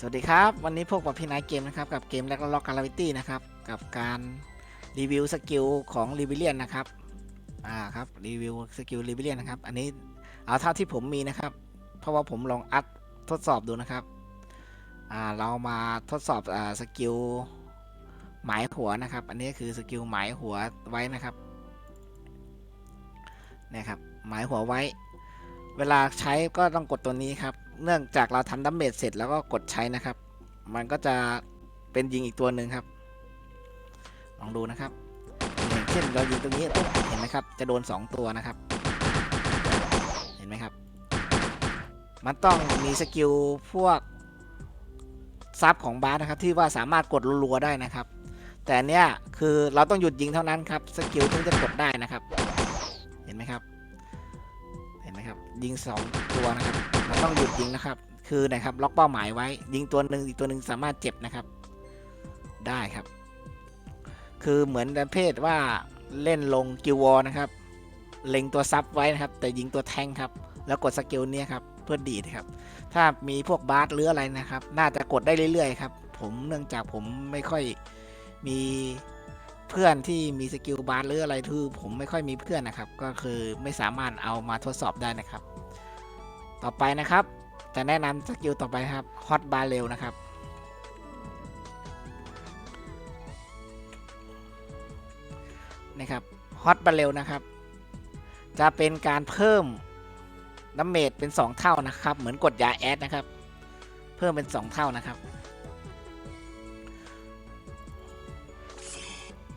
สวัสดีครับ วันนี้พวกกับพี่นายเกมนะครับ กับเกมแลกล็อกการาวิตี้นะครับ กับการรีวิวสกิลของรีวิเลียนนะครับ อ่าครับรีวิวสกิลรีวิเลียนนะครับ อันนี้เอาเท่าที่ผมมีนะครับ เพราะว่าผมลองอัดทดสอบดูนะครับ อ่าเรามาทดสอบอ่าสกิลหมายหัวนะครับ อันนี้คือสกิลหมายหัวไว้นะครับเนี่ยครับหมายหัวไว้ เวลาใช้ก็ต้องกดตัวนี้ครับ เนื่องจากเราทำดัมเมจเสร็จแล้วก็กดใช้นะครับ มันก็จะเป็นยิงอีกตัวหนึ่งครับ ลองดูนะครับเช่นเรายิงตรงนี้ปุ๊บเห็นไหมครับ จะโดน 2 ตัวนะครับ เห็นไหมครับ มันต้องมีสกิลพวกซับของบาสนะครับ ที่ว่าสามารถกดรัวๆได้นะครับ แต่เนี้ยคือเราต้องหยุดยิงเท่านั้นครับสกิลถึงจะกดได้นะครับ เห็นไหมครับ เห็นไหมครับ ยิง 2 ตัวนะครับ ต้องหยุดยิงนะครับ คือนะครับล็อกเป้าหมายไว้ ยิงตัวหนึ่งอีกตัวหนึ่งสามารถเจ็บนะครับ ได้ครับ คือเหมือนประเภทว่าเล่นลงกิววอลนะครับ เล็งตัวซับไว้นะครับ แต่ยิงตัวแทงครับ แล้วกดสกิลเนี้ยครับเพื่อดีดครับ ถ้ามีพวกบาร์สหรืออะไรนะครับ น่าจะกดได้เรื่อยๆครับ ผมเนื่องจากผมไม่ค่อยมีเพื่อนที่มีสกิลบาสหรืออะไรคือผมไม่ค่อยมีเพื่อนนะครับ ก็คือไม่สามารถเอามาทดสอบได้นะครับ ต่อไปนะครับ จะแนะนำสกิลต่อไปครับฮอตบาเรลนะครับนะครับฮอตบาเรลนะครับ จะเป็นการเพิ่มน้ำเมจเป็น 2 เท่านะครับ เหมือนกดยาแอดนะครับ เพิ่มเป็น 2 เท่านะครับ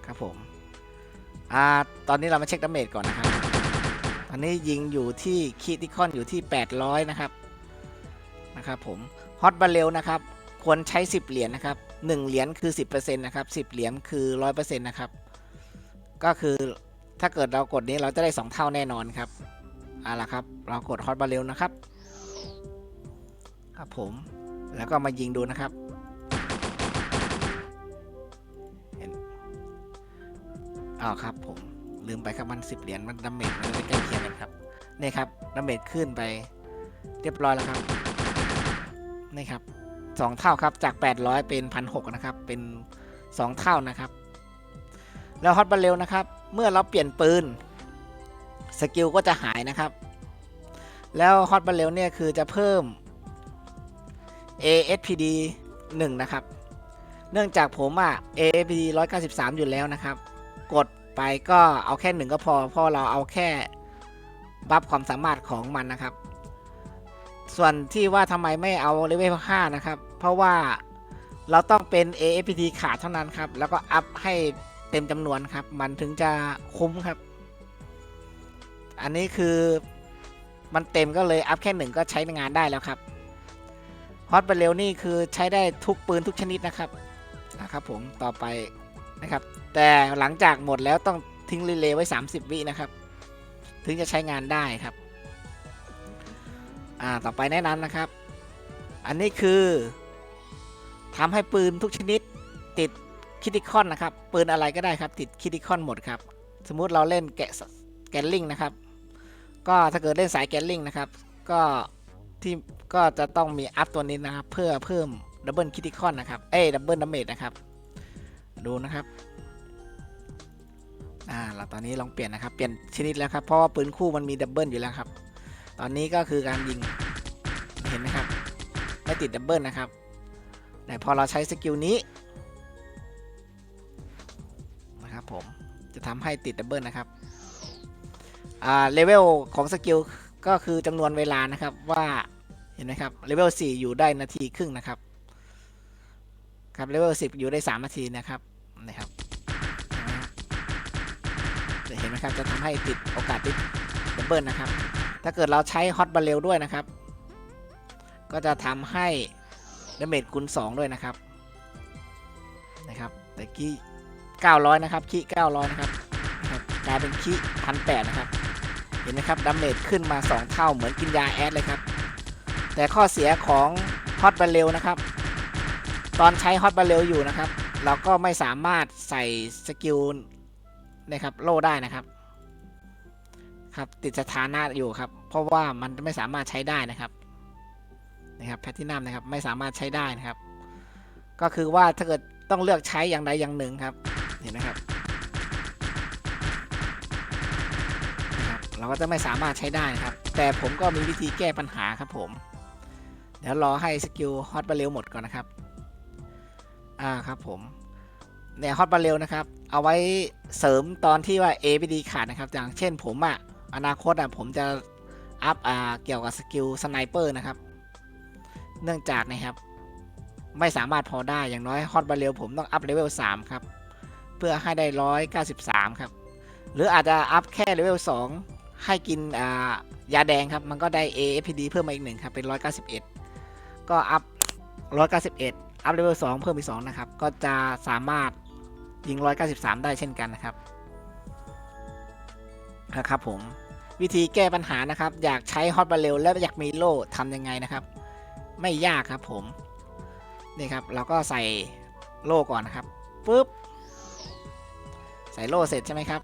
ครับผมอ่าตอนนี้เรามาเช็คดาเมจก่อนนะครับ ตอนนี้ยิงอยู่ที่คิติคอนอยู่ที่ 800 นะครับนะครับผมฮอตบาเรลนะครับ ควรใช้ 10 เหรียญนะครับ 1 เหรียญคือ 10%นะครับ 10 เหรียญคือ 100%นะครับ ก็คือถ้าเกิดเรากดนี้เราจะได้ 2 เท่าแน่นอนครับเอาละครับ เรากดฮอตบาเรลนะครับ ครับผมแล้วก็มายิงดูนะครับอ้าวครับผม ลืมไปครับมันสิบเหรียญมันดาเมจมันจะใกล้เคียงกันครับนี่ครับดาเมจขึ้นไปเรียบร้อยแล้วครับนี่ครับสองเท่าครับจาก 800 เป็นพันหนะครับ เป็น 2 เท่านะครับ แล้วฮอตบาเรลนะครับ เมื่อเราเปลี่ยนปืนสกิลก็จะหายนะครับ แล้วฮอตบาเรลเนี่ยคือจะเพิ่ม ASPD 1 นะครับ เนื่องจากผมอะ ASPD 193 อยู่แล้วนะครับ กด ไปก็เอาแค่หนึ่งก็พอเพราะเราเอาแค่บัฟความสามารถของมันนะครับ ส่วนที่ว่าทำไมไม่เอาเลเวล5นะครับ เพราะว่าเราต้องเป็น AFPT ขาดเท่านั้นครับ แล้วก็อัพให้เต็มจำนวนครับ มันถึงจะคุ้มครับ อันนี้คือมันเต็มก็เลยอัพแค่หนึ่งก็ใช้งานได้แล้วครับฮอตเบลเลนี่คือใช้ได้ทุกปืนทุกชนิดนะครับนะครับผมต่อไป นะครับ แต่หลังจากหมดแล้วต้องทิ้งรีเลย์ไว้ 30 วินะครับ ถึงจะใช้งานได้ครับ อ่า ต่อไปแนะนำนะครับ อันนี้คือทำให้ปืนทุกชนิดติดคิติคอนนะครับ ปืนอะไรก็ได้ครับ ติดคิติคอนหมดครับ สมมุติเราเล่นแกะแกนลิงนะครับ ก็ถ้าเกิดเล่นสายแกนลิงนะครับ ก็ที่ก็จะต้องมีอัพตัวนี้นะครับ เพื่อเพิ่มดับเบิลคิติคอนนะครับ เอ้ดับเบิลดาเมจนะครับ ดูนะครับอ่าเราตอนนี้ลองเปลี่ยนนะครับ เปลี่ยนชนิดแล้วครับ เพราะว่าปืนคู่มันมีดับเบิลอยู่แล้วครับ ตอนนี้ก็คือการยิง เห็นไหมครับ ไม่ติดดับเบิลนะครับ แต่พอเราใช้สกิลนี้นะครับผม จะทำให้ติดดับเบิลนะครับ อ่า เลเวลของสกิลก็คือจำนวนเวลานะครับว่า เห็นไหมครับ เลเวล4อยู่ได้นาทีครึ่งนะครับ ครับ เลเวล10 อยู่ได้ 3 นาทีนะครับ นะครับเห็นไหมครับจะทำให้ติดโอกาสติดดับเบิลนะครับ ถ้าเกิดเราใช้ฮอตบาเรลด้วยนะครับ ก็จะทำให้ดาเมจคูณ2ด้วยนะครับนะครับแต่กี้900 นะครับคี900นะครับนะครับกลายเป็นคีพันแนะครับ เห็นไหมครับดาเมจขึ้นมา 2 เท่าเหมือนกินยาแอดเลยครับ แต่ข้อเสียของฮอตบาเรลนะครับ ตอนใช้ฮอตบาเรลอยู่นะครับ เราก็ไม่สามารถใส่สกิลนะครับโล่ได้นะครับ ครับติดสถานะอยู่ครับ เพราะว่ามันไม่สามารถใช้ได้นะครับนะครับแพทินัมนะครับไม่สามารถใช้ได้นะครับ ก็คือว่าถ้าเกิดต้องเลือกใช้อย่างใดอย่างหนึ่งครับเห็นไหมครับนะครับเราก็จะไม่สามารถใช้ได้ครับ แต่ผมก็มีวิธีแก้ปัญหาครับผม เดี๋ยวรอให้สกิลฮอตบาเรลหมดก่อนนะครับ อ่าครับผมเนี่ยฮอตบาเรลนะครับ เอาไว้เสริมตอนที่ว่า A ไม่ดีขาดนะครับ อย่างเช่นผมอะอนาคตอะผมจะอัพอ่าเกี่ยวกับสกิลสไนเปอร์นะครับ เนื่องจากนะครับ ไม่สามารถพอได้อย่างน้อยฮอตบาเรลผมต้องอัพเลเวล3ครับ เพื่อให้ได้ 193 ครับ หรืออาจจะอัพแค่เลเวล2ให้กินอ่ายาแดงครับ มันก็ได้ AFPD เพิ่มมาอีกหนึ่งครับ เป็น 191 ก็อัพ 191 อัพเลเวล2เพิ่มอีก2นะครับ ก็จะสามารถยิง 193 ได้เช่นกันนะครับนะครับผมวิธีแก้ปัญหานะครับ อยากใช้ฮอตบาเรลแล้วอยากมีโล่ทำยังไงนะครับ ไม่ยากครับผมนี่ครับเราก็ใส่โล่ก่อนนะครับปุ๊บใส่โล่เสร็จใช่ไหมครับ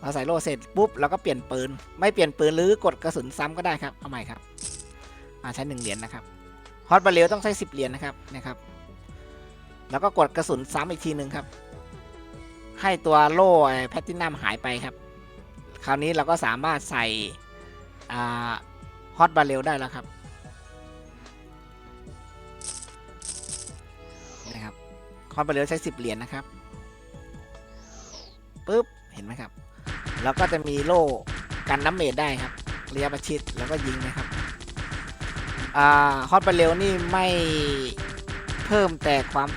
เราใส่โล่เสร็จปุ๊บเราก็เปลี่ยนปืน ไม่เปลี่ยนปืนหรือกดกระสุนซ้ำก็ได้ครับเอาใหม่ครับอ่าใช้หนึ่งเหรียญนะครับ ฮอตบาเรลต้องใช้สิบเหรียญนะครับนะครับ แล้วก็กดกระสุนซ้ำอีกทีหนึ่งครับ ให้ตัวโล่แพตตินัมหายไปครับ คราวนี้เราก็สามารถใส่ฮอตบาเรลได้แล้วครับนะครับฮอตบาเรลใช้สิบเหรียญนะครับปุ๊บเห็นไหมครับ แล้วก็จะมีโล่กันน้ำเมดได้ครับระยะประชิดแล้วก็ยิงนะครับ อ่าฮอตบาเรลนี่ไม่เพิ่มแต่ความ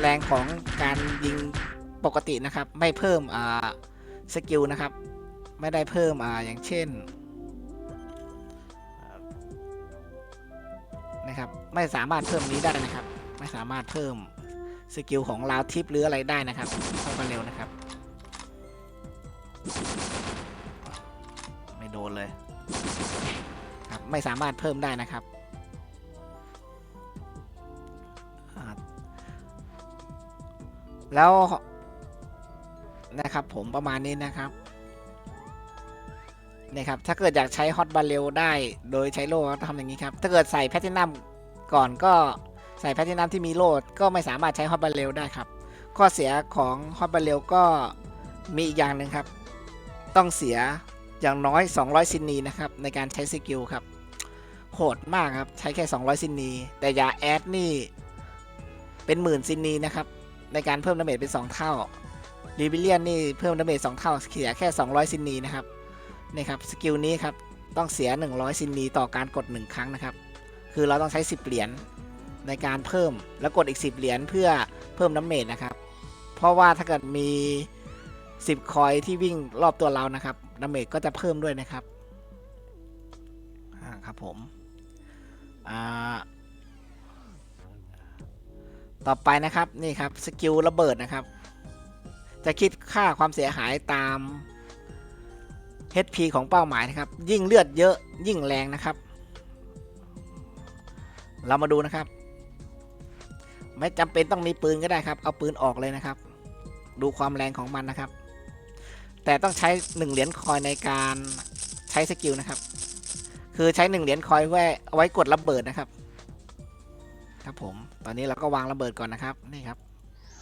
แรงของการยิงปกตินะครับ ไม่เพิ่มอ่าสกิลนะครับ ไม่ได้เพิ่มอ่าอย่างเช่นนะครับไม่สามารถเพิ่มนี้ได้นะครับ ไม่สามารถเพิ่มสกิลของลาวทิปหรืออะไรได้นะครับฮอตบาเรลนะครับ ไม่โดนเลยครับไม่สามารถเพิ่มได้นะครับ แล้วนะครับผมประมาณนี้นะครับนี่ครับ ถ้าเกิดอยากใช้ฮอตบาเรลได้โดยใช้โล่ก็ทำอย่างนี้ครับ ถ้าเกิดใส่แพทตินัมก่อนก็ใส่แพทตินัมที่มีโล่ก็ไม่สามารถใช้ฮอตบาเรลได้ครับ ข้อเสียของฮอตบาเรลก็มีอีกอย่างหนึ่งครับ ต้องเสียอย่างน้อย 200 ซินนีนะครับ ในการใช้สกิลครับ โหดมากครับ ใช้แค่ 200 ซินนี แต่ยาแอดนี่ เป็นหมื่นซินนีนะครับ ในการเพิ่มดาเมจเป็น 2 เท่ารีบิเลียนนี่เพิ่มดาเมจ2เท่าเสียแค่ 200 ซินนีนะครับนี่ครับสกิลนี้ครับต้องเสีย 100 ซินนีต่อการกด 1 ครั้งนะครับ คือเราต้องใช้ 10 เหรียญในการเพิ่มแล้วกดอีก 10 เหรียญเพื่อเพิ่มดาเมจนะครับ เพราะว่าถ้าเกิดมี 10 คอยที่วิ่งรอบตัวเรานะครับดาเมจก็จะเพิ่มด้วยนะครับอ่าครับผมอ่า ต่อไปนะครับนี่ครับสกิลระเบิดนะครับ จะคิดค่าความเสียหายตาม HP ของเป้าหมายนะครับ ยิ่งเลือดเยอะยิ่งแรงนะครับ เรามาดูนะครับ ไม่จำเป็นต้องมีปืนก็ได้ครับ เอาปืนออกเลยนะครับ ดูความแรงของมันนะครับ แต่ต้องใช้1เหรียญคอยในการใช้สกิลนะครับ คือใช้1เหรียญคอยไว้เอาไว้กดระเบิดนะครับ ครับผม ตอนนี้เราก็วางระเบิดก่อนนะครับ นี่ครับ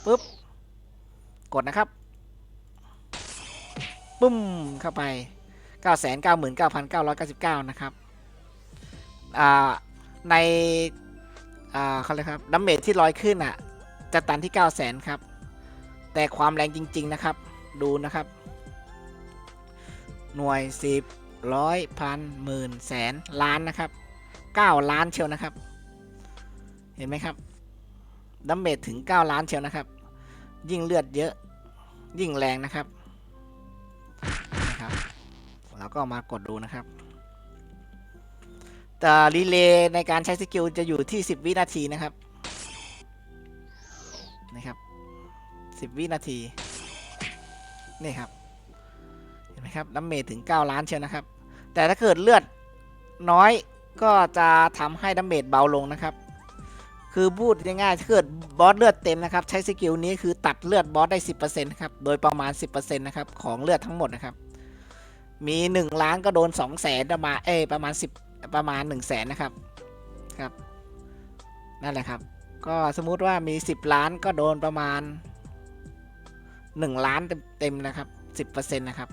ปุ๊บ กดนะครับ ปุ้ม เข้าไป 999,999 นะครับอ่าในอ่าเขาเลยกครับดัมเมจที่ลอยขึ้นอะ จะตันที่900,000ครับ แต่ความแรงจริง ๆ นะครับ ดูนะครับ หน่วยสิบร้อยพันหมื่นแสนล้านนะครับเก้าล้านเชียวนะครับ เห็นไหมครับดัมเมจถึงเก้าล้านเชียวนะครับ ยิ่งเลือดเยอะยิ่งแรงนะครับนะครับแล้วก็มากดดูนะครับแต่รีเลย์ในการใช้สกิลจะอยู่ที่ 10 วินาทีนะครับนะครับ 10 วินาทีนี่ครับเห็นไหมครับดัมเมจถึง 9 ล้านเชียวนะครับ แต่ถ้าเกิดเลือดน้อยก็จะทำให้ดัมเมจเบาลงนะครับ คือพูดง่ายๆเกิดบอสเลือดเต็มนะครับ ใช้สกิลนี้คือตัดเลือดบอสได้ 10%ครับ โดยประมาณ 10%นะครับ ของเลือดทั้งหมดนะครับ มี 1 ล้านก็โดน 2 0 0แสนประมาณเอยประมาณ 10 ประมาณ1นึ่งแสนนะครับ ครับ นั่นแหละครับ ก็สมมุติว่ามี 10 ล้านก็โดนประมาณ 1 ล้านเต็มๆนะครับ 10%นะครับ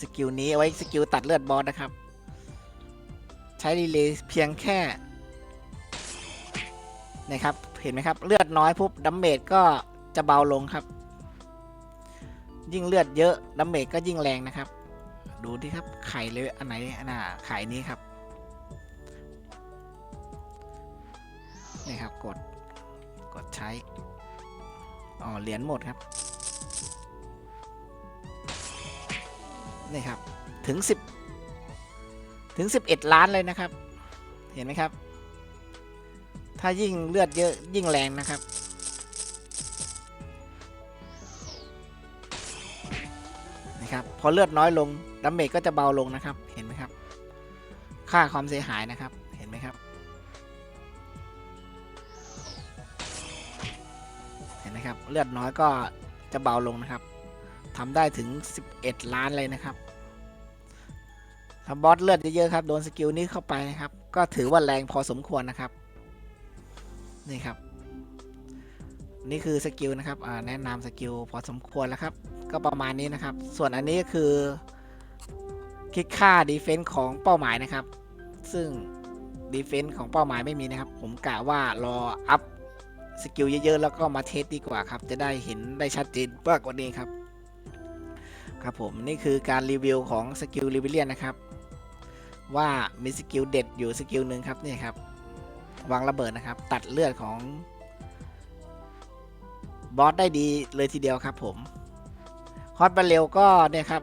สกิลนี้เอาไว้สกิลตัดเลือดบอสนะครับ ใช้รีเลย์เพียงแค่ นะครับ เห็นไหมครับ เลือดน้อยปุ๊บดัมเมจก็จะเบาลงครับ ยิ่งเลือดเยอะดัมเมจก็ยิ่งแรงนะครับ ดูที่ครับไข่เลยอันไหนอันน่ะไข่นี้ครับนี่ครับกดกดใช้อ๋อเหรียญหมดครับนี่ครับถึง 10 ถึง 11 ล้านเลยนะครับ เห็นไหมครับ ถ้ายิ่งเลือดเยอะยิ่งแรงนะครับ นะครับ พอเลือดน้อยลงดาเมจก็จะเบาลงนะครับ เห็นไหมครับ ค่าความเสียหายนะครับ เห็นไหมครับ เห็นไหมครับ เลือดน้อยก็จะเบาลงนะครับทำได้ถึง 11 ล้านเลยนะครับถ้าบอสเลือดเยอะๆครับ โดนสกิลนี้เข้าไปนะครับ ก็ถือว่าแรงพอสมควรนะครับ นี่ครับ นี่คือสกิลนะครับแนะนำสกิลพอสมควรแล้วครับ ก็ประมาณนี้นะครับ ส่วนอันนี้ก็คือคิดค่าดีเฟนส์ของเป้าหมายนะครับ ซึ่งดีเฟนส์ของเป้าหมายไม่มีนะครับ ผมกะว่ารออัพสกิลเยอะๆ แล้วก็มาเทสดีกว่าครับ จะได้เห็นได้ชัดเจนมากกว่านี้ครับ ครับผมนี่คือการรีวิวของสกิลลิเวเลียนนะครับ ว่ามีสกิลเด็ดอยู่สกิลหนึ่งครับนี่ครับ วางระเบิดนะครับ ตัดเลือดของบอสได้ดีเลยทีเดียวครับผมฮอตบาเรลก็เนี่ยครับ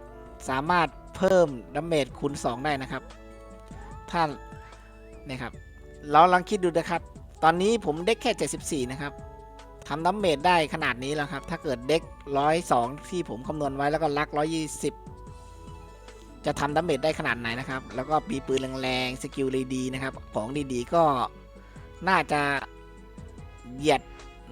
สามารถเพิ่มดาเมจคูณ 2 ได้นะครับถ้าเนี่ยครับเราลองคิดดูนะครับ ตอนนี้ผมเด็กแค่ 74 นะครับทำดัมเมจได้ขนาดนี้แล้วครับ ถ้าเกิดเด็ก 102 ที่ผมคำนวณไว้แล้วก็ลัก 120 จะทำดัมเมจได้ขนาดไหนนะครับ แล้วก็ปีปืนแรงๆ สกิลดีๆนะครับ ของดีๆ ก็ น่าจะเหยียด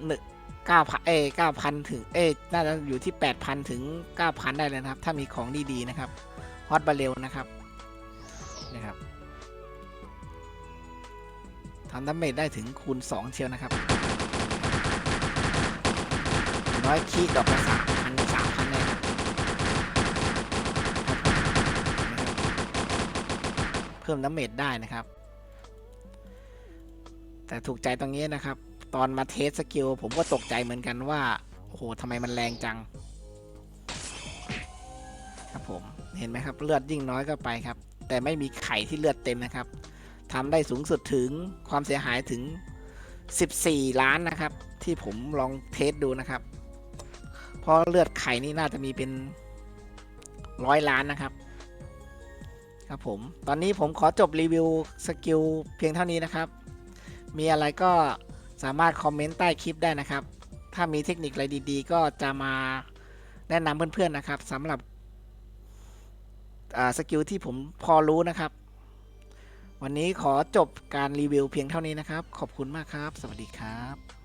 หนึ่งเก้าพันเอ้เก้าพันถึงเอ้น่าจะอยู่ที่8,000ถึง9,000ได้เลยนะครับ ถ้ามีของดีๆนะครับฮอตบาเรลนะครับนะครับทำดาเมจได้ถึงคูณ 2 เชียวนะครับ น้อยคีดอกละสามพันสามพันเลยเพิ่มดาเมจได้นะครับ แต่ถูกใจตรงนี้นะครับ ตอนมาเทสสกิลผมก็ตกใจเหมือนกันว่า โอ้โหทำไมมันแรงจัง ครับผม เห็นไหมครับ เลือดยิ่งน้อยก็ไปครับ แต่ไม่มีไข่ที่เลือดเต็มนะครับทำได้สูงสุดถึงความเสียหายถึง 14 ล้านนะครับ ที่ผมลองเทสดูนะครับ เพราะเลือดไข่นี่น่าจะมีเป็นร้อยล้านนะครับ ครับผม ตอนนี้ผมขอจบรีวิวสกิลเพียงเท่านี้นะครับ มีอะไรก็สามารถคอมเมนต์ใต้คลิปได้นะครับ ถ้ามีเทคนิคอะไรดีๆ ก็จะมาแนะนำเพื่อนๆนะครับสำหรับสกิลที่ผมพอรู้นะครับ วันนี้ขอจบการรีวิวเพียงเท่านี้นะครับ ขอบคุณมากครับ สวัสดีครับ